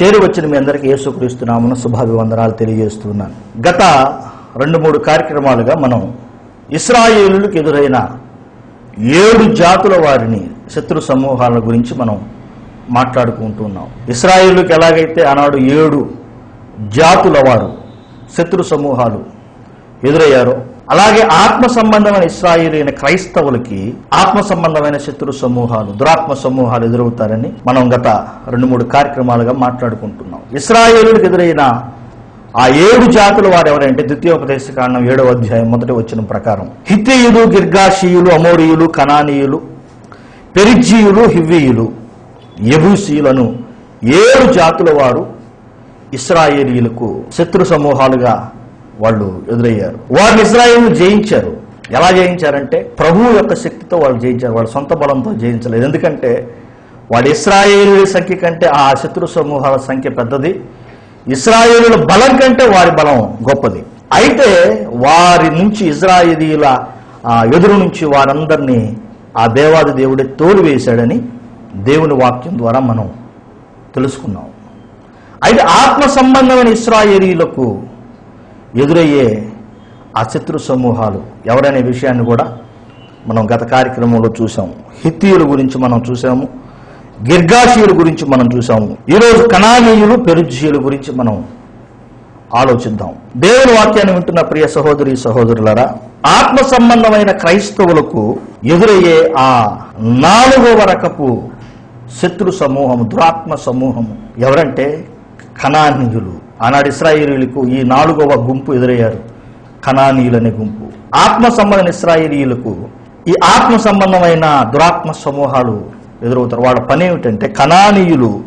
చేరి వచ్చిన మీ అందరికీ యేసుక్రీస్తున్నామని శుభాభివందనాలు తెలియజేస్తున్నాను. గత రెండు మూడు కార్యక్రమాలుగా మనం ఇస్రాయేలులకు ఎదురైన ఏడు జాతుల వారిని శత్రు సమూహాల గురించి మనం మాట్లాడుకుంటున్నాం ఇస్రాయేలుకి ఎలాగైతే ఆనాడు ఏడు జాతుల వారు శత్రు సమూహాలు ఎదురయ్యారో అలాగే ఆత్మ సంబంధమైన ఇస్రాయిలైన క్రైస్తవులకి ఆత్మ సంబంధమైన శత్రు సమూహాలు దురాత్మ సమూహాలు ఎదురవుతారని మనం గత రెండు మూడు కార్యక్రమాలుగా మాట్లాడుకుంటున్నాం. ఇస్రాయేలులకు ఎదురైన ఆ ఏడు జాతులు వారు ఎవరంటే ద్వితీయోపదేశ కారణం ఏడవ అధ్యాయం మొదటి వచ్చిన ప్రకారం. హితేయులు గిర్గాషీయులు అమోరియులు కనానీయులు పెరిజీయులు హివ్వీయులు యబూసీయులను ఏడు జాతుల వారు ఇస్రాయేలీలకు శత్రు సమూహాలుగా వాళ్ళు ఎదురయ్యారు. వారిని ఇస్రాయేల్ జయించారు. ఎలా జయించారంటే ప్రభువు యొక్క శక్తితో వాళ్ళు జయించారు. వాళ్ళ సొంత బలంతో జయించలేదు. ఎందుకంటే వాడు ఇస్రాయేలీల సంఖ్య కంటే ఆ శత్రు సమూహాల సంఖ్య పెద్దది. ఇస్రాయేలుల బలం కంటే వారి బలం గొప్పది. అయితే వారి నుంచి ఇజ్రాయేలీల ఆ, ఎదురు నుంచి వారందరినీ ఆ దేవాది దేవుడే తోలివేశాడని దేవుని వాక్యం ద్వారా మనం తెలుసుకున్నాం. అయితే ఆత్మ సంబంధమైన ఇస్రాయేలీలకు ఎదురయ్యే ఆ శత్రు సమూహాలు ఎవరనే విషయాన్ని కూడా మనం గత కార్యక్రమంలో చూసాము హిత్తీయుల గురించి మనం చూసాము గిర్గాషీయుల గురించి మనం చూసాము ఈరోజు కణానీయులు పెరుజీయుల గురించి మనం ఆలోచిద్దాం. దేవుని వాక్యాన్ని వింటున్న ప్రియ సహోదరి సహోదరులరా ఆత్మ సంబంధమైన క్రైస్తవులకు ఎదురయ్యే ఆ నాలుగవ రకపు శత్రు సమూహము దురాత్మ సమూహము ఎవరంటే కణానీయులు. ఆనాడు ఇస్రాయేలీలకు ఈ నాలుగవ గుంపు ఎదురయ్యారు. కణానీయులనే గుంపు. ఆత్మ సంబంధం ఇస్రాయేలీలకు ఈ ఆత్మ సంబంధమైన దురాత్మ సమూహాలు ఎదురవుతారు. వాళ్ళ పని ఏమిటంటే కణానీయులు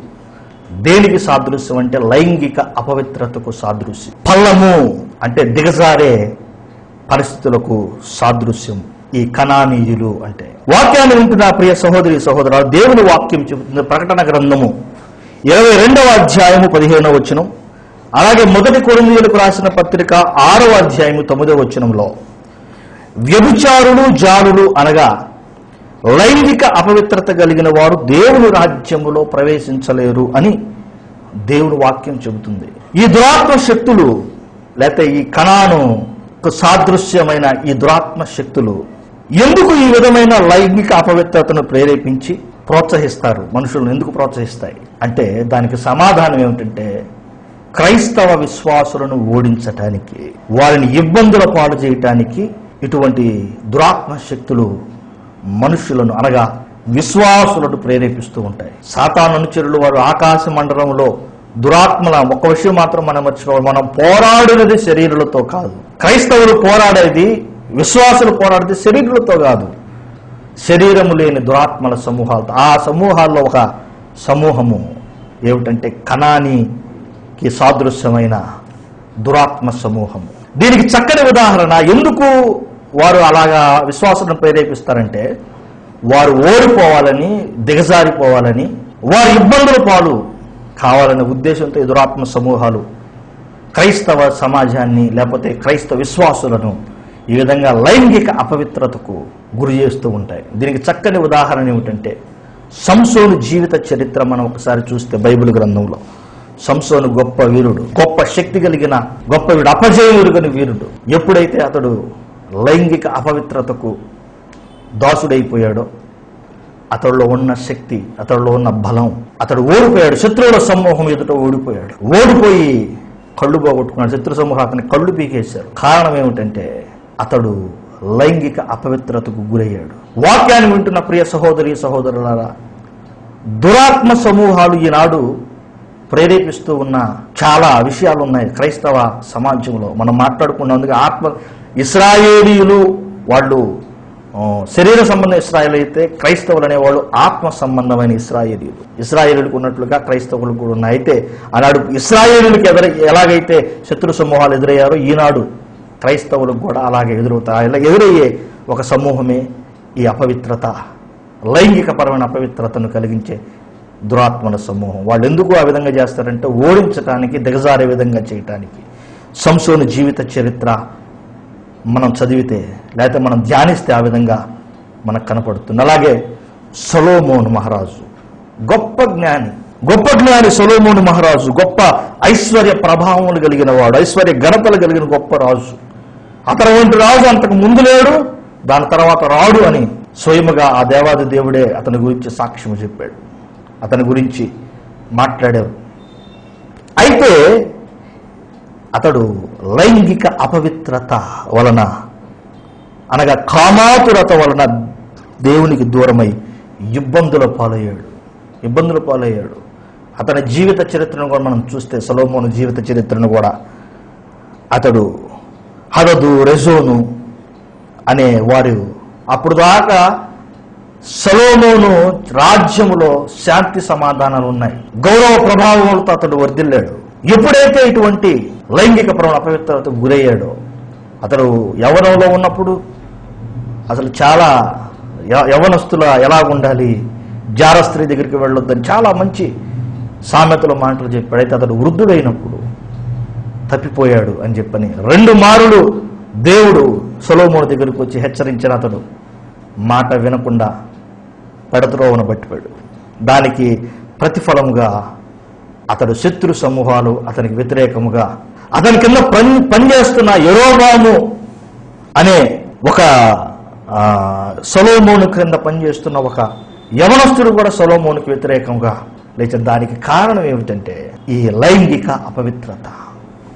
దేనికి సాదృశ్యం అంటే లైంగిక అపవిత్రతకు సాదృశ్యం. పల్లము అంటే దిగజారే పరిస్థితులకు సాదృశ్యం ఈ కణానీయులు అంటే. వాక్యాన్ని వింటున్న ప్రియ సహోదరి సహోదరాలు దేవుని వాక్యం చెబుతుంది ప్రకటన గ్రంథము ఇరవై రెండవ అధ్యాయము పదిహేనవ వచ్చినం అలాగే మొదటి కొరిందీయులకు రాసిన పత్రిక ఆరో అధ్యాయము తొమ్మిదో వచనంలో వ్యభిచారులు జారులు అనగా లైంగిక అపవిత్రత కలిగిన వారు దేవుని రాజ్యములో ప్రవేశించలేరు అని దేవుని వాక్యం చెబుతుంది. ఈ దురాత్మ శక్తులు లేకపోతే ఈ కణాను సాదృశ్యమైన ఈ దురాత్మ శక్తులు ఎందుకు ఈ విధమైన లైంగిక అపవిత్రతను ప్రేరేపించి ప్రోత్సహిస్తారు? మనుషులను ఎందుకు ప్రోత్సహిస్తాయి? అంటే దానికి సమాధానం ఏమిటంటే క్రైస్తవ విశ్వాసులను ఓడించటానికి వారిని ఇబ్బందుల పాలు చేయటానికి ఇటువంటి దురాత్మ శక్తులు మనుషులను అనగా విశ్వాసులను ప్రేరేపిస్తూ ఉంటాయి. సాతాను అనుచరులు వారు ఆకాశ మండలంలో దురాత్మల ఒక విషయం మాత్రం మనం మర్చిపోవాలి మనం పోరాడినది శరీరులతో కాదు. క్రైస్తవులు పోరాడేది విశ్వాసులు పోరాడేది శరీరులతో కాదు. శరీరము లేని దురాత్మల సమూహాలతో. ఆ సమూహాల్లో ఒక సమూహము ఏమిటంటే కణాని కి సాదృశ్యమైన దురాత్మ సమూహం దీనికి చక్కని ఉదాహరణ ఎందుకు వారు అలాగా విశ్వాసాలను ప్రేరేపిస్తారంటే వారు ఓడిపోవాలని దిగజారిపోవాలని వారి ఇబ్బందుల పాలు కావాలనే ఉద్దేశంతో ఈ దురాత్మ సమూహాలు క్రైస్తవ సమాజాన్ని లేకపోతే క్రైస్తవ విశ్వాసులను ఈ విధంగా లైంగిక అపవిత్రతకు గురి చేస్తూ ఉంటాయి. దీనికి చక్కని ఉదాహరణ ఏమిటంటే సంసోను జీవిత చరిత్ర మనం ఒకసారి చూస్తే బైబిల్ గ్రంథంలో. సంసోను గొప్ప వీరుడు గొప్ప శక్తి కలిగిన గొప్ప వీడు అపజయమురుగని వీరుడు. ఎప్పుడైతే అతడు లైంగిక అపవిత్రతకు దాసుడైపోయాడో అతడిలో ఉన్న శక్తి అతడిలో ఉన్న బలం అతడు ఓడిపోయాడు. శత్రువుల సమూహం ఎదుట ఓడిపోయాడు. ఓడిపోయి కళ్ళు పోగొట్టుకున్నాడు. శత్రు సమూహం అతని కళ్ళు పీకేశారు. కారణం ఏమిటంటే అతడు లైంగిక అపవిత్రతకు గురయ్యాడు. వాక్యాన్ని వింటున్న ప్రియ సహోదరి సహోదరులారా దురాత్మ సమూహాలు ఈనాడు ప్రేరేపిస్తూ ఉన్న చాలా విషయాలు ఉన్నాయి క్రైస్తవ సమాజంలో. మనం మాట్లాడుకున్నందుకు ఆత్మ ఇస్రాయేలీయులు వాళ్ళు శరీర సంబంధం ఇస్రాయేల్ అయితే క్రైస్తవులు అనేవాళ్ళు ఆత్మ సంబంధమైన ఇస్రాయేలీలు ఇస్రాయేలీలకు ఉన్నట్లుగా క్రైస్తవులకు కూడా ఉన్నాయి. అయితే ఆనాడు ఇస్రాయేలీలకు ఎదుర ఎలాగైతే శత్రు సమూహాలు ఎదురయ్యారో ఈనాడు క్రైస్తవులకు కూడా అలాగే ఎదురవుతాయి ఇలా ఎదురయ్యే ఒక సమూహమే ఈ అపవిత్రత లైంగికపరమైన అపవిత్రతను కలిగించే దురాత్మల సమూహం. వాళ్ళు ఎందుకు ఆ విధంగా చేస్తారంటే ఓడించటానికి దిగజారే విధంగా చేయటానికి. సంసోని జీవిత చరిత్ర మనం చదివితే లేకపోతే మనం ధ్యానిస్తే ఆ విధంగా మనకు కనపడుతుంది. అలాగే సొలోమోన్ మహారాజు. గొప్ప జ్ఞాని. గొప్ప జ్ఞాని సొలోమోన్ మహారాజు. గొప్ప ఐశ్వర్య ప్రభావములు కలిగిన వాడు. ఐశ్వర్య ఘనతలు కలిగిన గొప్ప రాజు. అతను వంటి రాజు అంతకు ముందు లేడు. దాని తర్వాత రాడు అని స్వయముగా ఆ దేవాది దేవుడే అతని గురించి సాక్ష్యం చెప్పాడు. అతని గురించి మాట్లాడారు అయితే అతడు లైంగిక అపవిత్రత వలన అనగా కామాతురత వలన దేవునికి దూరమై ఇబ్బందుల పాలయ్యాడు. ఇబ్బందుల పాలయ్యాడు. అతని జీవిత చరిత్రను కూడా మనం చూస్తే సలోమోను జీవిత చరిత్రను కూడా అతడు హదదు రెజోను అనే వారు అప్పుడు దాకా సలోమోను రాజ్యములో శాంతి సమాధానాలు ఉన్నాయి. గౌరవ ప్రభావాలతో అతడు వర్ధిల్లాడు. ఎప్పుడైతే ఇటువంటి లైంగిక ప్రవణ అపవిత్రతకు గురయ్యాడో అతడు యవనంలో ఉన్నప్పుడు అసలు చాలా యవనస్తుల ఎలా ఉండాలి జార స్త్రీ దగ్గరికి వెళ్ళొద్దని చాలా మంచి సామెతల మాటలు చెప్పాడు. అయితే అతడు వృద్ధుడైనప్పుడు తప్పిపోయాడు అని చెప్పని రెండు మారులు దేవుడు సొలోమోను దగ్గరికి వచ్చి హెచ్చరించిన అతడు. మాట వినకుండా పెడద్రోవన పట్టిపోయాడు దానికి ప్రతిఫలంగా అతడు శత్రు సమూహాలు అతనికి వ్యతిరేకముగా అతని కింద పని పనిచేస్తున్న ఎరోబాము అనే ఒక సొలోమోను క్రింద పనిచేస్తున్న ఒక యవనస్తుడు కూడా సొలోమోనుకు వ్యతిరేకంగా లేచిన దానికి కారణం ఏమిటంటే ఈ లైంగిక అపవిత్రత.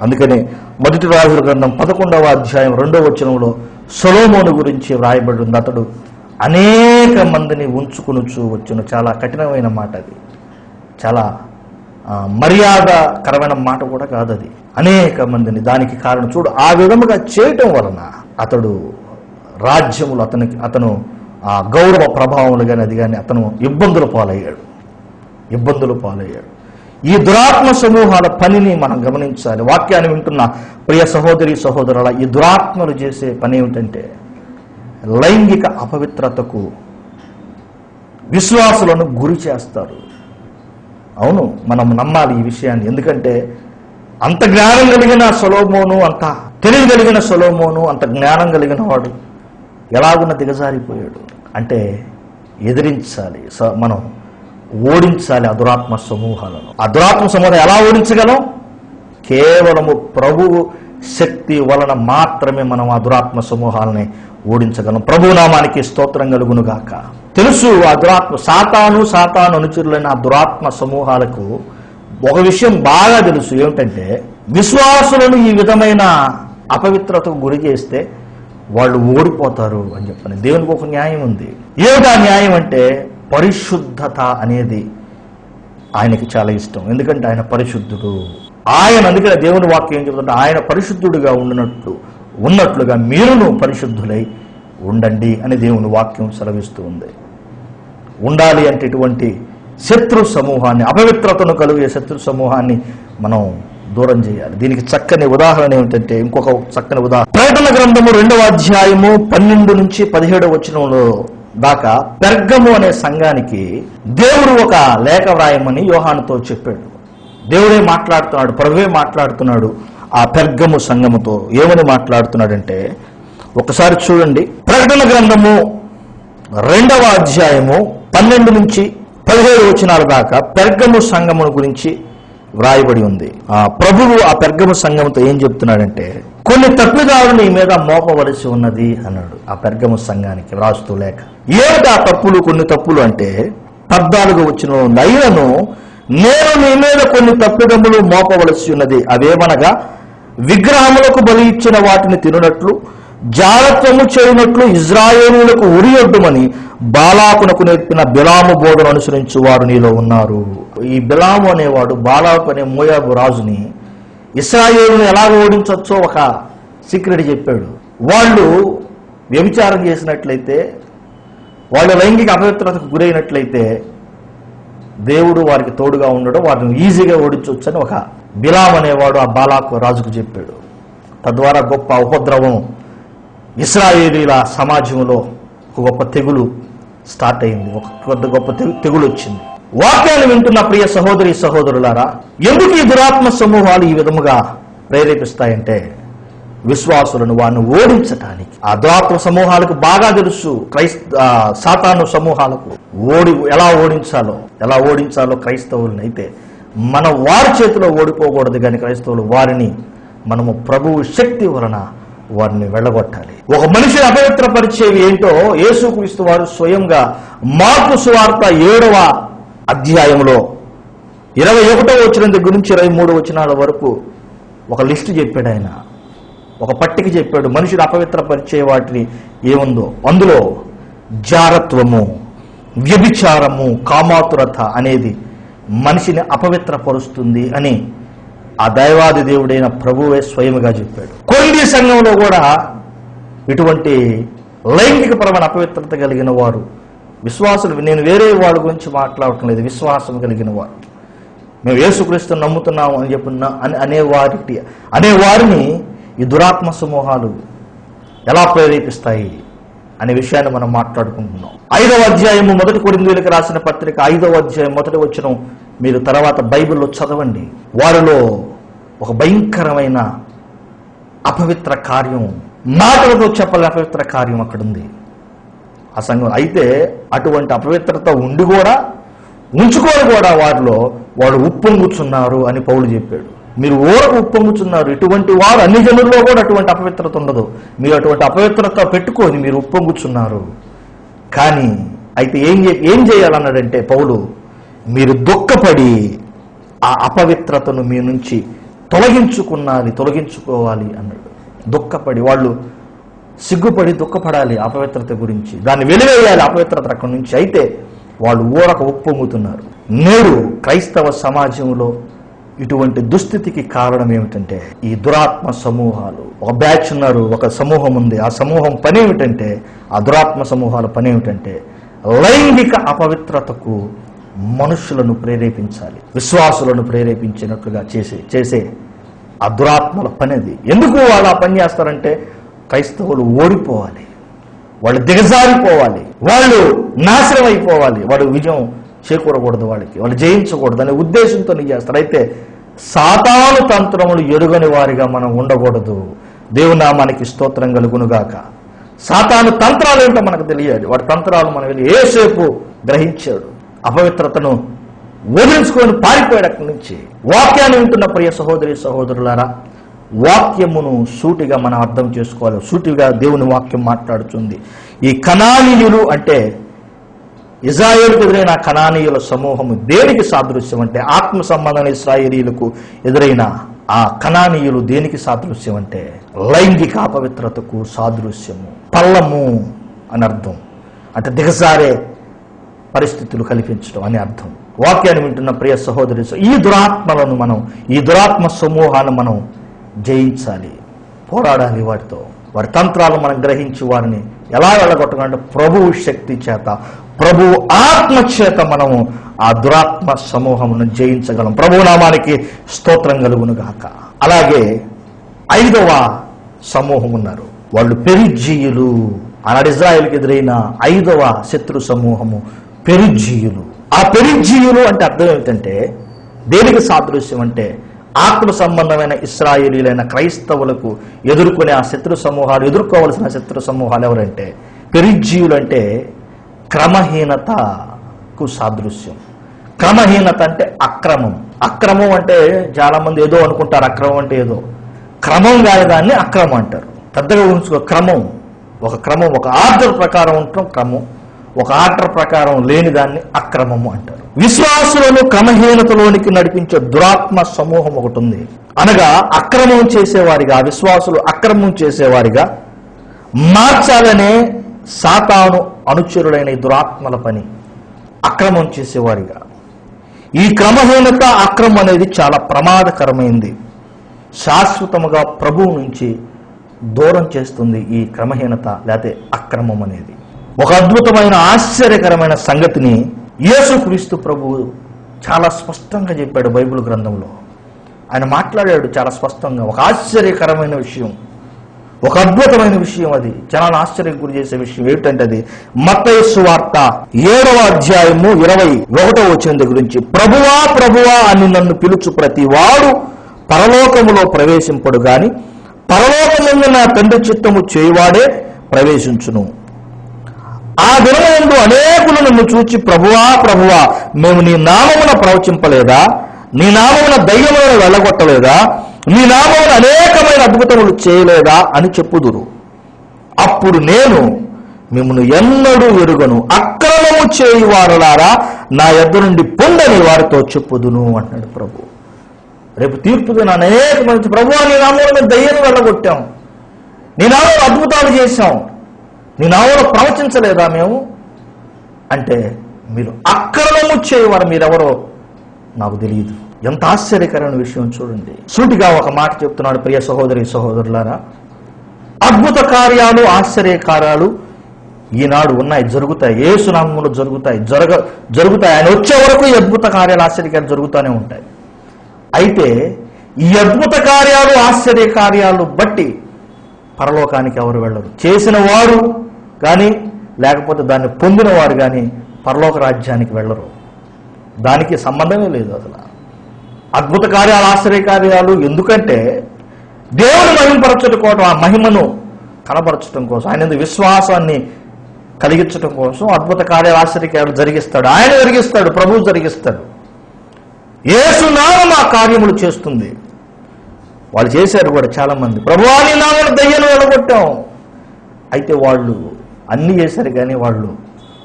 అందుకనే మొదటి రాజుల గ్రంథం పదకొండవ అధ్యాయం రెండవ వచనంలో సొలోమోను గురించి వ్రాయబడి ఉంది. అతడు అనేక మందిని ఉంచుకునుచు వచ్చిన. చాలా కఠినమైన మాట అది. చాలా మర్యాదకరమైన మాట కూడా కాదు అది అనేక మందిని దానికి కారణం చూడు. ఆ విధముగా చేయటం వలన అతడు రాజ్యములు అతనికి అతను ఆ గౌరవ ప్రభావములు కానీ అది కానీ అతను ఇబ్బందుల పాలయ్యాడు. ఇబ్బందులు పాలయ్యాడు. ఈ దురాత్మ సమూహాల పనిని మనం గమనించాలి. వాక్యాన్ని వింటున్న ప్రియ సహోదరి సహోదరుల ఈ దురాత్మలు చేసే పని ఏమిటంటే లైంగిక అపవిత్రతకు విశ్వాసులను గురి చేస్తారు. అవును మనం నమ్మాలి ఈ విషయాన్ని. ఎందుకంటే అంత జ్ఞానం కలిగిన సొలోమోను అంత తెలివి కలిగిన సొలోమోను అంత జ్ఞానం కలిగిన వాడు ఎలాగున్న దిగజారిపోయాడు? అంటే ఎదిరించాలి. స- మనం ఓడించాలి అధురాత్మ సమూహాలను. అధురాత్మ సమూహం ఎలా ఓడించగలం? కేవలము ప్రభువు శక్తి వలన మాత్రమే మనం ఆ దురాత్మ సమూహాలని ఓడించగలం. ప్రభునామానికి స్తోత్రం కలుగునుగాక. తెలుసు ఆ దురాత్మ సాతాను సాతాను అనుచరులైన ఆ దురాత్మ సమూహాలకు ఒక విషయం బాగా తెలుసు. ఏమిటంటే విశ్వాసులను ఈ విధమైన అపవిత్రతకు గురి చేస్తే వాళ్ళు ఓడిపోతారు అని చెప్పని. దేవునికి ఒక న్యాయం ఉంది. ఏమిటా న్యాయం అంటే పరిశుద్ధత అనేది ఆయనకి చాలా ఇష్టం. ఎందుకంటే ఆయన పరిశుద్ధుడు. ఆయన అందుకనే దేవుని వాక్యం ఏం చెబుతుంటే ఆయన పరిశుద్ధుడిగా ఉండినట్లు ఉన్నట్లుగా మీరును పరిశుద్ధులై ఉండండి అని దేవుని వాక్యం సెలవిస్తూ ఉంది. ఉండాలి అంటే ఇటువంటి శత్రు సమూహాన్ని అపవిత్రతను కలిగే శత్రు సమూహాన్ని మనం దూరం చేయాలి. దీనికి చక్కని ఉదాహరణ ఏమిటంటే ఇంకొక చక్కని ఉదాహరణ ప్రకటన గ్రంథము రెండవ అధ్యాయము పన్నెండు నుంచి పదిహేడు వచనంలో దాకా పెర్గము అనే సంఘానికి దేవుడు ఒక లేఖ వ్రాయమని యోహానుతో చెప్పాడు. దేవుడే మాట్లాడుతున్నాడు ప్రభువే మాట్లాడుతున్నాడు ఆ పెర్గము సంఘముతో ఏమని మాట్లాడుతున్నాడంటే ఒకసారి చూడండి ప్రకటన గ్రంథము రెండవ అధ్యాయము పన్నెండు నుంచి పదిహేడు వచనాల దాకా పెర్గము సంఘమును గురించి వ్రాయబడి ఉంది. ఆ ప్రభువు ఆ పెర్గము సంఘంతో ఏం చెప్తున్నాడంటే కొన్ని తప్పుదారులు నీ మీద మోపవలసి ఉన్నది అన్నాడు. ఆ పెర్గము సంఘానికి వ్రాస్తూ లేక. ఏమిటి ఆ తప్పులు కొన్ని తప్పులు అంటే పద్నాలుగు వచ్చిన నైలను నేను నీ మీద కొన్ని తప్పిదములు మోపవలసి ఉన్నది. అవేమనగా విగ్రహములకు బలి ఇచ్చిన వాటిని తినునట్లు జాగ్రత్తము చేయనట్లు ఇజ్రాయేలులకు ఉరియొడ్డుమని బాలాకునకు నేర్పిన బిలాము బోధను అనుసరించు వారు నీలో ఉన్నారు. ఈ బిలాము అనేవాడు బాలాకు అనే మోయాబు రాజుని ఇస్రాయేలును ఎలాగ ఓడించవచ్చో ఒక సీక్రెట్ చెప్పాడు. వాళ్ళు వ్యభిచారం చేసినట్లయితే వాళ్ళు లైంగిక అపవిత్రతకు గురైనట్లయితే దేవుడు వారికి తోడుగా ఉండడం వారిని ఈజీగా ఓడించవచ్చని ఒక బిలాం అనేవాడు ఆ బాలాకు రాజుకు చెప్పాడు. తద్వారా గొప్ప ఉపద్రవం ఇస్రాయేలీల సమాజంలో ఒక గొప్ప తెగులు స్టార్ట్ అయింది. ఒక కొద్ద గొప్ప తెగులు వచ్చింది వాక్యాలు వింటున్న ప్రియ సహోదరి సహోదరులారా ఎందుకు ఈ దురాత్మ సమూహాలు ఈ విధముగా ప్రేరేపిస్తాయంటే విశ్వాసులను వారిని ఓడించటానికి. ఆ సమూహాలకు బాగా తెలుసు. క్రైస్త సాతాను సమూహాలకు ఓడి ఎలా ఓడించాలో ఎలా ఓడించాలో క్రైస్తవులను అయితే మన వారి చేతిలో ఓడిపోకూడదు కానీ క్రైస్తవులు వారిని మనము ప్రభువు శక్తి వలన వారిని వెళ్ళగొట్టాలి. ఒక మనిషిని అపవిత్రపరిచేవి ఏంటో యేసుక్రీస్తు వారు స్వయంగా మార్పు సువార్త ఏడవ అధ్యాయంలో ఇరవై ఒకటో వచ్చిన దగ్గర నుంచి ఇరవై మూడు వచనాల వరకు ఒక లిస్టు చెప్పాడు ఆయన. ఒక పట్టిక చెప్పాడు మనిషిని అపవిత్రపరిచే వాటిని ఏముందో? అందులో జారత్వము వ్యభిచారము కామాతురత అనేది మనిషిని అపవిత్రపరుస్తుంది అని ఆ దైవాది దేవుడైన ప్రభువే స్వయముగా చెప్పాడు. కొన్ని సంఘంలో కూడా ఇటువంటి లైంగికపరమైన అపవిత్రత కలిగిన వారు విశ్వాసులు నేను వేరే వాళ్ళ గురించి మాట్లాడటం లేదు విశ్వాసం కలిగిన వారు. మేము యేసుక్రీస్తుని నమ్ముతున్నాము అని చెప్పిన అని అనే వారికి అనే వారిని ఈ దురాత్మ సమూహాలు ఎలా ప్రేరేపిస్తాయి అనే విషయాన్ని మనం మాట్లాడుకుంటున్నాం. ఐదవ అధ్యాయము మొదటి కొరిందులకు రాసిన పత్రిక ఐదవ అధ్యాయం మొదటి వచ్చిన మీరు తర్వాత బైబిల్లో చదవండి. వారిలో ఒక భయంకరమైన అపవిత్ర కార్యం మాటలతో చెప్పలే అపవిత్ర కార్యం అక్కడ ఉంది ఆ సంఘం అయితే అటువంటి అపవిత్రత ఉండి కూడా ఉంచుకొని కూడా వారిలో వాడు ఉప్పొంగుచున్నారు అని పౌలు చెప్పాడు. మీరు ఊరకు ఉప్పొంగుచున్నారు. ఇటువంటి వారు అన్ని జనుల్లో కూడా అటువంటి అపవిత్రత ఉండదు. మీరు అటువంటి అపవిత్రత పెట్టుకొని మీరు ఉప్పొంగుచున్నారు. కానీ అయితే ఏం ఏం చేయాలన్నాడంటే పౌలు మీరు దుఃఖపడి ఆ అపవిత్రతను మీ నుంచి తొలగించుకున్నాలి తొలగించుకోవాలి అన్నాడు. దుఃఖపడి వాళ్ళు సిగ్గుపడి దుఃఖపడాలి అపవిత్రత గురించి. దాన్ని వెలివేయాలి అపవిత్రత అక్కడి నుంచి. అయితే వాళ్ళు ఊరక ఉప్పొంగుతున్నారు. నేడు క్రైస్తవ సమాజంలో ఇటువంటి దుస్థితికి కారణం ఏమిటంటే ఈ దురాత్మ సమూహాలు. ఒక బ్యాచ్ ఉన్నారు ఒక సమూహం ఉంది. ఆ సమూహం పని ఏమిటంటే ఆ దురాత్మ సమూహాల పని ఏమిటంటే లైంగిక అపవిత్రతకు మనుషులను ప్రేరేపించాలి. విశ్వాసులను ప్రేరేపించినట్లుగా చేసే చేసే ఆ దురాత్మల పని అది. ఎందుకు వాళ్ళు ఆ పని చేస్తారంటే క్రైస్తవులు ఓడిపోవాలి. వాళ్ళు దిగజారిపోవాలి. వాళ్ళు నాశనం అయిపోవాలి వాడు విజయం చేకూరకూడదు వాళ్ళకి. వాళ్ళు జయించకూడదు అనే ఉద్దేశంతో నీ చేస్తారు అయితే సాతాను తంత్రములు ఎరుగని వారిగా మనం ఉండకూడదు. దేవునామానికి స్తోత్రం కలుగునుగాక. సాతాను తంత్రాలు ఏంటో మనకు తెలియాలి. వాడి తంత్రాలు మనం వెళ్ళి ఏసేపు గ్రహించాడు. అపవిత్రతను వదిలించుకొని పారిపోయాడు అక్కడి నుంచి. వాక్యాన్ని వింటున్న ప్రియ సహోదరి సహోదరులారా వాక్యమును సూటిగా మనం అర్థం చేసుకోవాలి. సూటిగా దేవుని వాక్యం మాట్లాడుతుంది. ఈ కణానీయులు అంటే ఇజ్రాయేల్కు ఎదురైన కణానీయుల సమూహము దేనికి సాదృశ్యం అంటే? ఆత్మ సంబంధమైన ఇస్రాయేలీలకు ఎదురైన ఆ కణానీయులు దేనికి సాదృశ్యం అంటే? లైంగిక అపవిత్రతకు సాదృశ్యము. పల్లము అని అర్థం. అంటే దిగజారే పరిస్థితులు కల్పించడం అని అర్థం. వాక్యాన్ని వింటున్న ప్రియ సహోదరి ఈ దురాత్మలను మనం ఈ దురాత్మ సమూహాన్ని మనం జయించాలి పోరాడాలి వాటితో. వారి తంత్రాలు మనం గ్రహించి వారిని ఎలా వెళ్ళగొట్టకంటే ప్రభువు శక్తి చేత ప్రభువు ఆత్మ చేత మనము ఆ దురాత్మ సమూహమును జయించగలం. ప్రభు నామానికి స్తోత్రం కలుగును గాక అలాగే ఐదవ సమూహం ఉన్నారు వాళ్ళు పెరిజీయులు ఆనాడు ఇజ్రాయెల్కి ఎదురైన ఐదవ శత్రు సమూహము పెరిజీయులు ఆ పెరిజీయులు అంటే అర్థం ఏమిటంటే దేనికి సాదృశ్యం అంటే ఆత్మ సంబంధమైన ఇస్రాయేలీలైన క్రైస్తవులకు ఎదుర్కొనే ఆ శత్రు సమూహాలు ఎదుర్కోవలసిన శత్రు సమూహాలు ఎవరంటే పెరిజీయులు అంటే క్రమహీనతకు సాదృశ్యం. క్రమహీనత అంటే అక్రమం. అక్రమం అంటే చాలా మంది ఏదో అనుకుంటారు అక్రమం అంటే ఏదో. క్రమం కాని దాన్ని అక్రమం అంటారు. పెద్దగా ఉంచుకో క్రమం. ఒక క్రమం ఒక ఆర్డర్ ప్రకారం ఉండటం క్రమం. ఒక ఆర్డర్ ప్రకారం లేని దాన్ని అక్రమము అంటారు. విశ్వాసులను క్రమహీనతలోనికి నడిపించే దురాత్మ సమూహం ఒకటి ఉంది. అనగా అక్రమం చేసేవారిగా విశ్వాసులు అక్రమం చేసేవారిగా మార్చాలనే సాతాను అనుచరులైన ఈ దురాత్మల పని అక్రమం చేసేవారిగా. ఈ క్రమహీనత అక్రమం అనేది చాలా ప్రమాదకరమైంది. శాశ్వతముగా ప్రభువు నుంచి దూరం చేస్తుంది ఈ క్రమహీనత లేకపోతే అక్రమం అనేది. ఒక అద్భుతమైన ఆశ్చర్యకరమైన సంగతిని యేసుక్రీస్తు ప్రభువు చాలా స్పష్టంగా చెప్పాడు బైబిల్ గ్రంథంలో. ఆయన మాట్లాడాడు చాలా స్పష్టంగా. ఒక ఆశ్చర్యకరమైన విషయం. ఒక అద్భుతమైన విషయం అది. జనాలను ఆశ్చర్యం గురి చేసే విషయం ఏమిటంటే అది మతయస్సు వార్త ఏడవ అధ్యాయము ఇరవై ఒకటో వచ్చిన గురించి ప్రభువా ప్రభువా అని నన్ను పిలుచు ప్రతి వాడు పరలోకములో ప్రవేశింపడు గాని పరలోకముందు నా తండ్రి చిత్తము చేయువాడే ప్రవేశించును. ఆ దినమందు అనేకులు నన్ను చూచి ప్రభువా ప్రభువా మేము నీ నామమున ప్రవచింపలేదా? నీ నామమున దయ్యములను వెళ్ళగొట్టలేదా? నీ నామమున అనేకమైన అద్భుతములు చేయలేదా అని చెప్పుదురు. అప్పుడు నేను మిమ్మను ఎన్నడూ ఎరుగను. అక్రమము చేయువారులారా నా ఎద్దు నుండి పొందని వారితో చెప్పుదును అంటున్నాడు ప్రభు. రేపు తీర్పు దిన అనేక మంది ప్రభు నీ నామంలో మేము దయ్యం వెళ్ళగొట్టాం. నీ నామంలో అద్భుతాలు చేశాం. నీ నామంలో ప్రవచించలేదా మేము? అంటే మీరు అక్రమము చేయవారు మీరెవరో నాకు తెలియదు. ఎంత ఆశ్చర్యకరమైన విషయం చూడండి. సూటిగా ఒక మాట చెప్తున్నాడు ప్రియ సహోదరి సహోదరులారా. అద్భుత కార్యాలు ఆశ్చర్య కార్యాలు ఈనాడు ఉన్నాయి జరుగుతాయి. ఏసునామంలో జరుగుతాయి జరగ జరుగుతాయి ఆయన వచ్చే వరకు ఈ అద్భుత కార్యాలు ఆశ్చర్యకార్యాలు జరుగుతూనే ఉంటాయి. అయితే ఈ అద్భుత కార్యాలు ఆశ్చర్య కార్యాలు బట్టి పరలోకానికి ఎవరు వెళ్ళరు? చేసిన వారు కానీ లేకపోతే దాన్ని పొందిన వారు కానీ పరలోక రాజ్యానికి వెళ్ళరు. దానికి సంబంధమే లేదు అసలు. అద్భుత కార్యాలు ఆశ్చర్య కార్యాలు ఎందుకంటే దేవుని మహిమపరచడం కోసం ఆ మహిమను కనపరచడం కోసం ఆయన విశ్వాసాన్ని కలిగించడం కోసం అద్భుత కార్యాలు ఆశ్చర్యకార్యాలు జరిగిస్తాడు. ఆయన జరిగిస్తాడు ప్రభువు జరిగిస్తాడు. ఏసునామం ఆ కార్యములు చేస్తుంది. వాళ్ళు చేశారు కూడా చాలా మంది ప్రభువాని నామను దయ్యను వెళ్ళగొట్టాం అయితే వాళ్ళు అన్ని చేశారు కానీ వాళ్ళు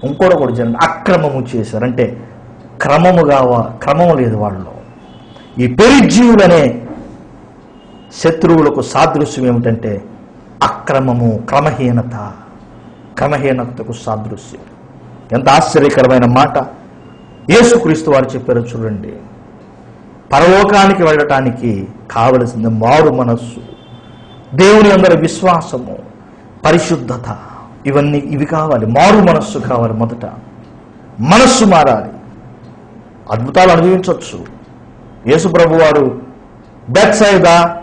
ఇంకోటి కూడా జరిగింది అక్రమము చేశారు. అంటే క్రమముగా వా- క్రమము లేదు వాళ్ళు. ఈ పెరిజీవులనే శత్రువులకు సాదృశ్యం ఏమిటంటే అక్రమము క్రమహీనత. క్రమహీనతకు సాదృశ్యం. ఎంత ఆశ్చర్యకరమైన మాట. యేసుక్రీస్తు వారు చెప్పారు చూడండి పరలోకానికి వెళ్ళటానికి కావలసింది మారు మనస్సు దేవుని అందరి విశ్వాసము పరిశుద్ధత. ఇవన్నీ ఇవి కావాలి. మారు మనస్సు కావాలి మొదట. మనస్సు మారాలి. అద్భుతాలు అనుభవించవచ్చు. యేసుప్రభు వారు బెత్సైదా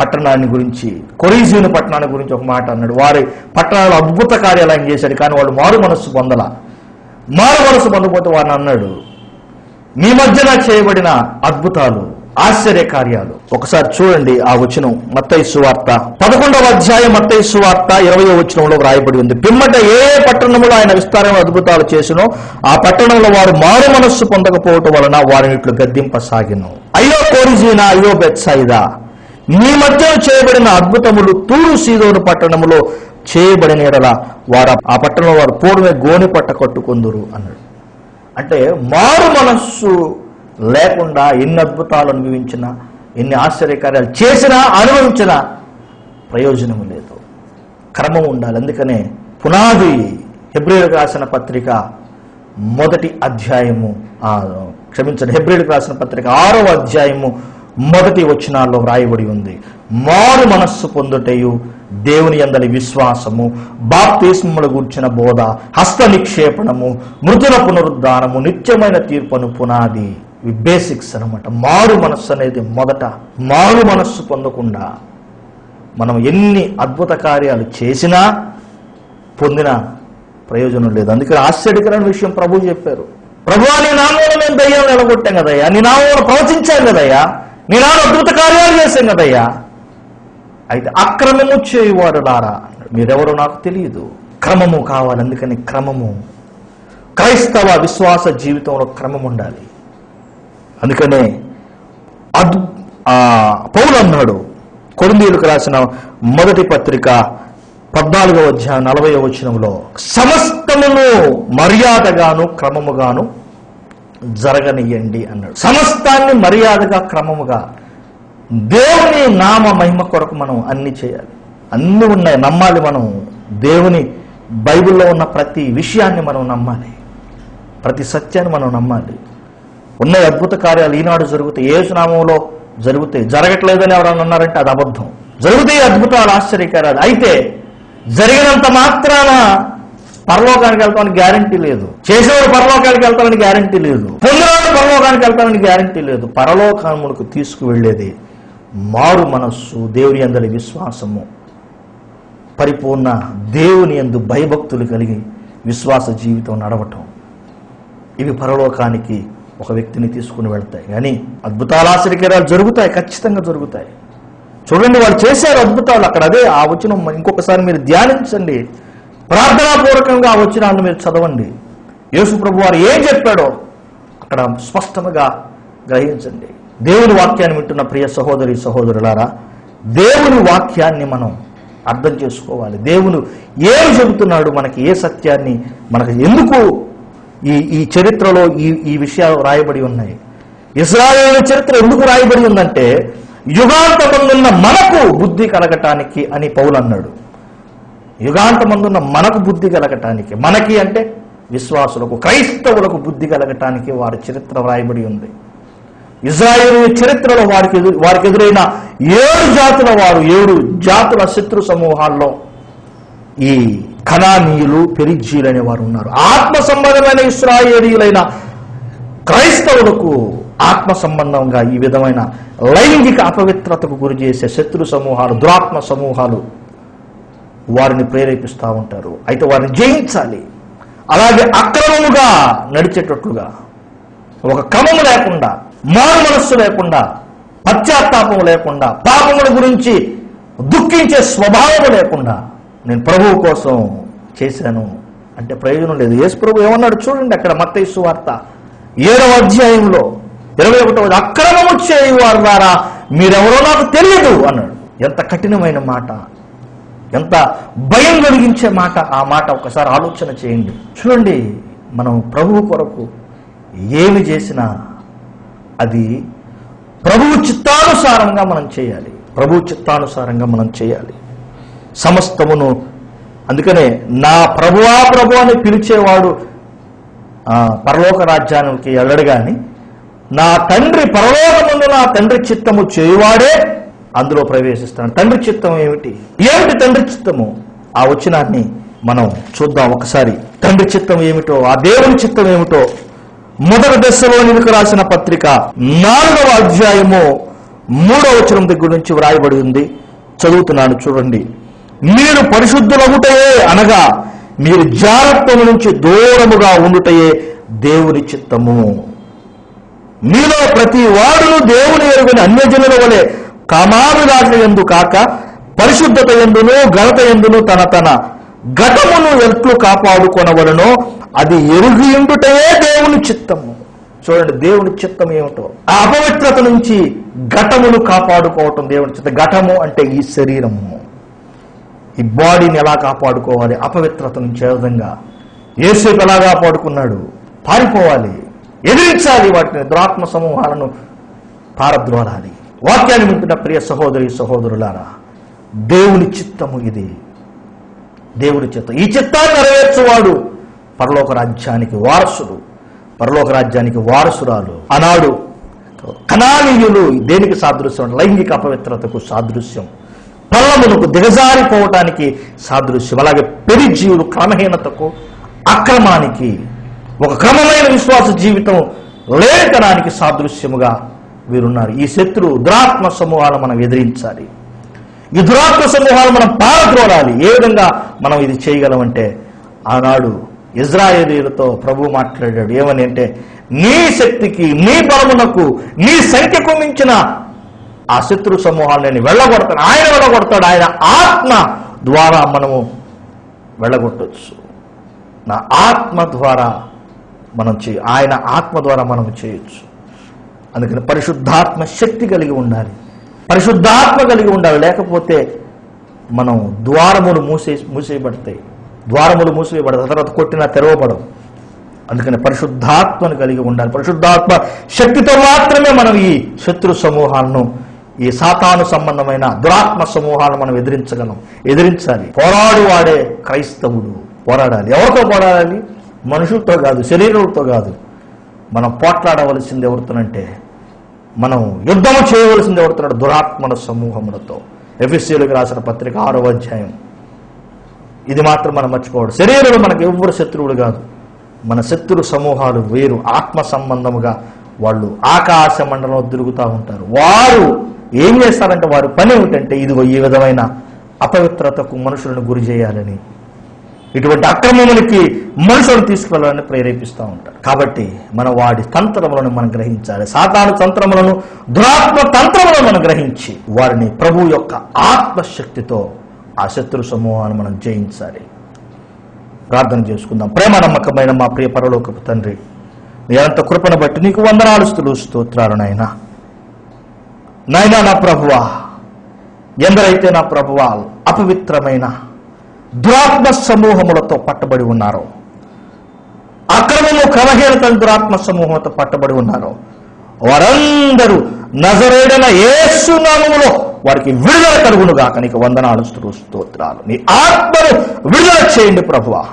పట్టణాన్ని గురించి కొరీజీని పట్టణాన్ని గురించి ఒక మాట అన్నాడు. వారి పట్టణాలు అద్భుత కార్యాలు ఆయన చేశాడు కానీ వాడు మారు మనస్సు పొందల. మారు మనస్సు పొందకపోతే వారిని అన్నాడు మీ మధ్యన చేయబడిన అద్భుతాలు ఆశ్చర్య కార్యాలు ఒకసారి చూడండి ఆ వచనం మత్తయి సువార్త. పదకొండవ అధ్యాయం మత్తయి సువార్త ఇరవయో వచనంలో వ్రాయబడి ఉంది. పిమ్మట ఏ పట్టణంలో ఆయన విస్తారమైన అద్భుతాలు చేసినో ఆ పట్టణంలో వారు మారు మనస్సు పొందకపోవటం వలన వారిని ఇట్లు గద్దింపసాగిను. అయ్యో కోరిజీనా అయ్యో బెత్సాయిదా. మీ మధ్య చేయబడిన అద్భుతములు తూరు సీదోను పట్టణములో చేయబడిన ఎడల వారు ఆ పట్టణంలో వారు పూర్వమే గోని పట్ట కట్టుకుందురు అన్నాడు. అంటే మారు మనస్సు లేకుండా ఎన్ని అద్భుతాలు అనుభవించినా ఎన్ని ఆశ్చర్యకార్యాలు చేసినా అనుభవించినా ప్రయోజనం లేదు. క్రమం ఉండాలి. అందుకనే పునాది హెబ్రిలకు రాసిన పత్రిక మొదటి అధ్యాయము క్షమించండి హెబ్రిలకు రాసిన పత్రిక ఆరో అధ్యాయము మొదటి వచనాల్లో వ్రాయబడి ఉంది. మారు మనస్సు పొందుటయు దేవుని అందరి విశ్వాసము బాప్తిస్మముల గూర్చిన బోధ హస్త నిక్షేపణము మృతుల పునరుద్ధానము నిత్యమైన తీర్పును పునాది. ఇవి బేసిక్స్ అనమాట మారు మనస్సు అనేది మొదట మారు మనస్సు పొందకుండా మనం ఎన్ని అద్భుత కార్యాలు చేసినా పొందిన ప్రయోజనం లేదు. అందుకని ఆశ్చర్యకరమైన విషయం ప్రభు చెప్పారు. ప్రభు నీ నామంలో మేము దయ్యం నిలగొట్టాం కదయ్యా. నీ నామంలో ప్రవచించాం కదయ్యా. నీ నాన్న అద్భుత కార్యాలు చేశాం కదయ్యా. అయితే అక్రమము చేయువాడు లారా మీరెవరో నాకు తెలియదు. క్రమము కావాలి. అందుకని క్రమము. క్రైస్తవ విశ్వాస జీవితంలో క్రమం ఉండాలి అందుకనే అద్ ఆ, పౌలు అన్నాడు కొరిందీలకు రాసిన మొదటి పత్రిక పద్నాలుగవ అధ్యాయం నలభై వచనంలో సమస్తమును మర్యాదగాను క్రమముగాను జరగనియండి అన్నాడు. సమస్తాన్ని మర్యాదగా క్రమముగా దేవుని నామ మహిమ కొరకు మనం అన్ని చేయాలి. అన్ని ఉన్నాయి నమ్మాలి మనం. దేవుని బైబిల్లో ఉన్న ప్రతి విషయాన్ని మనం నమ్మాలి. ప్రతి సత్యాన్ని మనం నమ్మాలి. ఉన్న అద్భుత కార్యాలు ఈనాడు జరుగుతాయి. ఏ నామంలో జరుగుతాయి. జరగట్లేదని ఎవరైనా అన్నారంటే అది అబద్ధం. జరుగుతాయి అద్భుతాలు ఆశ్చర్యకరాలు. అయితే జరిగినంత మాత్రాన పరలోకానికి వెళ్తామని గ్యారంటీ లేదు. చేసేవాడు పరలోకానికి వెళ్తామని గ్యారంటీ లేదు. పొందినవాడు పరలోకానికి వెళ్తామని గ్యారంటీ లేదు. పరలోకములకు తీసుకువెళ్ళేది మారు మనస్సు దేవుని అందరి విశ్వాసము. పరిపూర్ణ దేవుని ఎందు భయభక్తులు కలిగి విశ్వాస జీవితం నడవటం. ఇవి పరలోకానికి ఒక వ్యక్తిని తీసుకుని వెళ్తాయి. కానీ అద్భుతాలు ఆశ్చర్యకరాలు జరుగుతాయి ఖచ్చితంగా జరుగుతాయి. చూడండి వాళ్ళు చేశారు అద్భుతాలు. అక్కడ అదే ఆ వచనం ఇంకొకసారి మీరు ధ్యానించండి. ప్రార్థనాపూర్వకంగా ఆ వచనాలను మీరు చదవండి. యేసు ప్రభు వారు ఏం చెప్పాడో అక్కడ స్పష్టంగా గ్రహించండి. దేవుని వాక్యాన్ని వింటున్న ప్రియ సహోదరి సహోదరులారా దేవుని వాక్యాన్ని మనం అర్థం చేసుకోవాలి. దేవుడు ఏం చెబుతున్నాడు మనకి ఏ సత్యాన్ని మనకు ఎందుకు ఈ ఈ చరిత్రలో ఈ ఈ విషయాలు రాయబడి ఉన్నాయి. ఇస్రాయేల్ చరిత్ర ఎందుకు రాయబడి ఉందంటే యుగాంతమందున్న మనకు బుద్ధి కలగటానికి అని పౌలు అన్నాడు యుగాంతమందున్న మనకు బుద్ధి కలగటానికి. మనకి అంటే విశ్వాసులకు క్రైస్తవులకు బుద్ధి కలగటానికి వారి చరిత్ర రాయబడి ఉంది. ఇజ్రాయేల్ చరిత్రలో వారికి ఎదురు వారికి ఎదురైన ఏడు జాతుల వారు ఏడు జాతుల శత్రు సమూహాల్లో ఈ ఖనానీయులు పెరిజీలు అనే వారు ఉన్నారు. ఆత్మ సంబంధమైన ఇస్రాయేలీలైన క్రైస్తవులకు ఆత్మ సంబంధంగా ఈ విధమైన లైంగిక అపవిత్రతకు గురి చేసే శత్రు సమూహాలు దురాత్మ సమూహాలు వారిని ప్రేరేపిస్తూ ఉంటారు. అయితే వారిని జయించాలి. అలాగే అక్రమముగా నడిచేటట్లుగా ఒక క్రమము లేకుండా మారు మనస్సు లేకుండా పశ్చాత్తాపం లేకుండా పాపముల గురించి దుఃఖించే స్వభావం లేకుండా నేను ప్రభువు కోసం చేశాను అంటే ప్రయోజనం లేదు. యేసు ప్రభు ఏమన్నాడు చూడండి అక్కడ మత్తయిసు వార్త. ఏడవ అధ్యాయంలో ఇరవై ఒకటవ అక్రమము చేయు ద్వారా మీరెవరో నాకు తెలియదు అన్నాడు. ఎంత కఠినమైన మాట. ఎంత భయం కలిగించే మాట. ఆ మాట ఒకసారి ఆలోచన చేయండి. చూడండి మనం ప్రభువు కొరకు ఏమి చేసినా అది ప్రభువు చిత్తానుసారంగా మనం చేయాలి. ప్రభువు చిత్తానుసారంగా మనం చేయాలి. సమస్తమును. అందుకనే నా ప్రభువా ప్రభు అని పిలిచేవాడు పరలోక రాజ్యానికి వెళ్ళడు గాని నా తండ్రి పరలోకముందు నా తండ్రి చిత్తము చేయువాడే అందులో ప్రవేశిస్తాను. తండ్రి చిత్తం ఏమిటి? ఏమిటి తండ్రి చిత్తము? ఆ వచనాన్ని మనం చూద్దాం ఒకసారి. తండ్రి చిత్తం ఏమిటో ఆ దేవుని చిత్తం ఏమిటో. మొదటి దశలో దశలోనికి రాసిన పత్రిక నాలుగవ అధ్యాయము మూడవ వచనం దగ్గర నుంచి వ్రాయబడి ఉంది. చదువుతున్నాను చూడండి. మీరు పరిశుద్ధులగుటయే అనగా మీరు జాగ్రత్తల నుంచి దూరముగా ఉండుటయే దేవుని చిత్తము. మీలో ప్రతి వాడును దేవుని ఎరుగుని అన్యజనుల వలె కామాభిలాష ఎందు కాక పరిశుద్ధత ఎందును ఘనత ఎందును తన తన ఘటమును ఎట్లు కాపాడుకొనవలనో అది ఎరుగియుండుటయే దేవుని చిత్తము. చూడండి దేవుని చిత్తం ఏమిటో. ఆ అపవిత్రత నుంచి ఘటమును కాపాడుకోవటం దేవుని చిత్తం. ఘటము అంటే ఈ శరీరము. ఈ బాడీని ఎలా కాపాడుకోవాలి? అపవిత్రత నుంచి ఏ విధంగా ఏసేపు ఎలా కాపాడుకున్నాడు పారిపోవాలి. ఎదిరించాలి వాటిని. దురాత్మ సమూహాలను పారద్రోలాలి. వాక్యాన్ని వింటున్న ప్రియ సహోదరి సహోదరులారా దేవుని చిత్తము ఇది. దేవుని చిత్తం. ఈ చిత్తాన్ని నెరవేర్చువాడు పరలోక రాజ్యానికి వారసుడు పరలోక రాజ్యానికి వారసురాలు. ఆనాడు కణానీయులు దేనికి సాదృశ్యం? లైంగిక అపవిత్రతకు సాదృశ్యం. పల్లములకు దిగజారిపోవటానికి సాదృశ్యం. అలాగే పెరి జీవులు క్రమహీనతకు అక్రమానికి ఒక క్రమమైన విశ్వాస జీవితం లేఖనానికి సాదృశ్యముగా వీరున్నారు. ఈ శత్రు దురాత్మ సమూహాలు మనం ఎదిరించాలి. ఈ దురాత్మ సమూహాలు మనం పారద్రోలాలి. ఏ విధంగా మనం ఇది చేయగలమంటే ఆనాడు ఇజ్రాయేలీలతో ప్రభు మాట్లాడాడు. ఏమని అంటే నీ శక్తికి నీ బలమునకు నీ సంఖ్యకు మించిన ఆ శత్రు సమూహాన్ని నేను వెళ్ళగొడతాను. ఆయన వెళ్ళగొడతాడు. ఆయన ఆత్మ ద్వారా మనము వెళ్ళగొట్టవచ్చు నా ఆత్మ ద్వారా మనం చేయ ఆయన ఆత్మ ద్వారా మనం చేయొచ్చు. అందుకని పరిశుద్ధాత్మ శక్తి కలిగి ఉండాలి. పరిశుద్ధాత్మ కలిగి ఉండాలి. లేకపోతే మనం ద్వారములు మూసే మూసేయబడతాయి. ద్వారములు మూసివేయబడతాయి తర్వాత కొట్టినా తెరవబడవు. అందుకని పరిశుద్ధాత్మను కలిగి ఉండాలి. పరిశుద్ధాత్మ శక్తితో మాత్రమే మనం ఈ శత్రు సమూహాలను ఈ సాతాను సంబంధమైన దురాత్మ సమూహాలను మనం ఎదిరించగలం. ఎదిరించాలి. పోరాడు వాడే క్రైస్తవుడు. పోరాడాలి. ఎవరితో పోరాడాలి? మనుషులతో కాదు శరీరంతో కాదు. మనం పోట్లాడవలసింది ఎవరితోనంటే మనం యుద్ధం చేయవలసింది ఎవరితో దురాత్మల సమూహములతో. ఎఫ్ఎస్సీలకు రాసిన పత్రిక ఆరో అధ్యాయం. ఇది మాత్రం మనం మర్చిపోవడం. శరీరులు మనకు ఎవ్వరు శత్రువులు కాదు. మన శత్రు సమూహాలు వేరు. ఆత్మ సంబంధముగా వాళ్ళు ఆకాశ మండలంలో తిరుగుతూ ఉంటారు. వారు ఏం చేస్తారంటే వారి పని ఏమిటంటే ఇదిగో ఈ విధమైన అపవిత్రతకు మనుషులను గురి చేయాలని ఇటువంటి అక్రమములకి మనుషులను తీసుకువెళ్ళాలని ప్రేరేపిస్తూ ఉంటారు. కాబట్టి మన వాడి తంత్రములను మనం గ్రహించాలి. సాతాను తంత్రములను దురాత్మ తంత్రములను మనం గ్రహించి వారిని ప్రభు యొక్క ఆత్మశక్తితో ఆ శత్రు సమూహాన్ని మనం జయించాలి. ప్రార్థన చేసుకుందాం. ప్రేమ నమ్మకమైన మా ప్రియ పరలోకపు తండ్రి నీ అంత కృపను బట్టి నీకు వందనాలు స్తులు స్తోత్రాలు నాయనా. నాయనా నా ప్రభువా? ఎందరైతే నా ప్రభువా అపవిత్రమైన దురాత్మ సమూహములతో పట్టబడి ఉన్నారో అక్రమము క్రమహీనత దురాత్మ సమూహంతో పట్టబడి ఉన్నారో వారందరూ నజరేడన ఏసు నామములో వారికి విడుదల కలుగును గాక నీకు వందనాలు స్తోత్రాలు. నీ ఆత్మను విడుదల చేయండి ప్రభువా.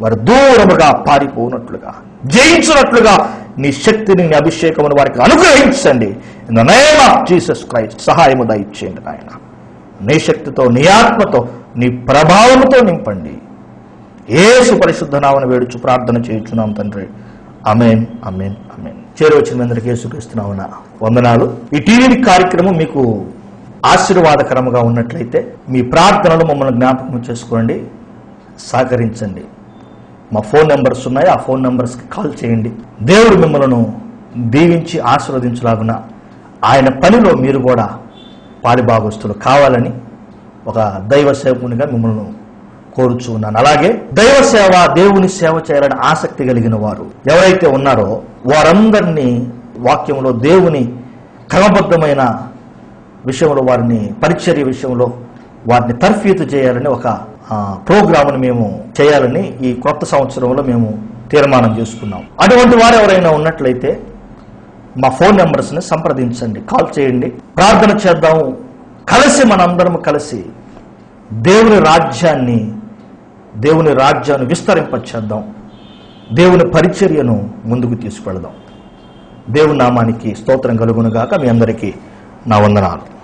వారు దూరముగా పారిపోనట్లుగా. జయించినట్లుగా నీ శక్తిని నీ అభిషేకమును వారికి అనుగ్రహించండి. In the name of Jesus Christ సహాయము దయచేయండి నాయన. నీ శక్తితో నీ ఆత్మతో నీ ప్రభావంతో నింపండి. ఏసు పరిశుద్ధనామను వేడుచు ప్రార్థన చేయించున్నాం తండ్రి. అమేన్ అమేన్ అమేన్ చేరవచ్చిన మీ అందరికీ యేసుక్రీస్తున్నామన వందనాలు. ఈ టీవీ కార్యక్రమం మీకు ఆశీర్వాదకరముగా ఉన్నట్లయితే మీ ప్రార్థనలు మమ్మల్ని జ్ఞాపకం చేసుకోండి సహకరించండి. మా ఫోన్ నెంబర్స్ ఉన్నాయి ఆ ఫోన్ నెంబర్స్కి కాల్ చేయండి. దేవుడు మిమ్మలను దీవించి ఆశీర్వదించలాగున ఆయన పనిలో మీరు కూడా పాలిభాగస్తులు కావాలని ఒక దైవ సేవకునిగా మిమ్మల్ని కోరుచు ఉన్నాను. అలాగే దైవ సేవ దేవుని సేవ చేయాలని ఆసక్తి కలిగిన వారు ఎవరైతే ఉన్నారో వారందరినీ వాక్యంలో దేవుని క్రమబద్ధమైన విషయంలో వారిని పరిచర్య విషయంలో వారిని తర్ఫీతు చేయాలని ఒక ప్రోగ్రామ్ను మేము చేయాలని ఈ కొత్త సంవత్సరంలో మేము తీర్మానం చేసుకున్నాం. అటువంటి వారు ఎవరైనా ఉన్నట్లయితే మా ఫోన్ నెంబర్స్ని సంప్రదించండి కాల్ చేయండి. ప్రార్థన చేద్దాము కలిసి మనందరం కలిసి దేవుని రాజ్యాన్ని దేవుని రాజ్యాన్ని విస్తరింపచేద్దాం. దేవుని పరిచర్యను ముందుకు తీసుకెళదాం. దేవుని నామానికి స్తోత్రం కలుగునుగాక. మీ అందరికీ నా వందనాలు.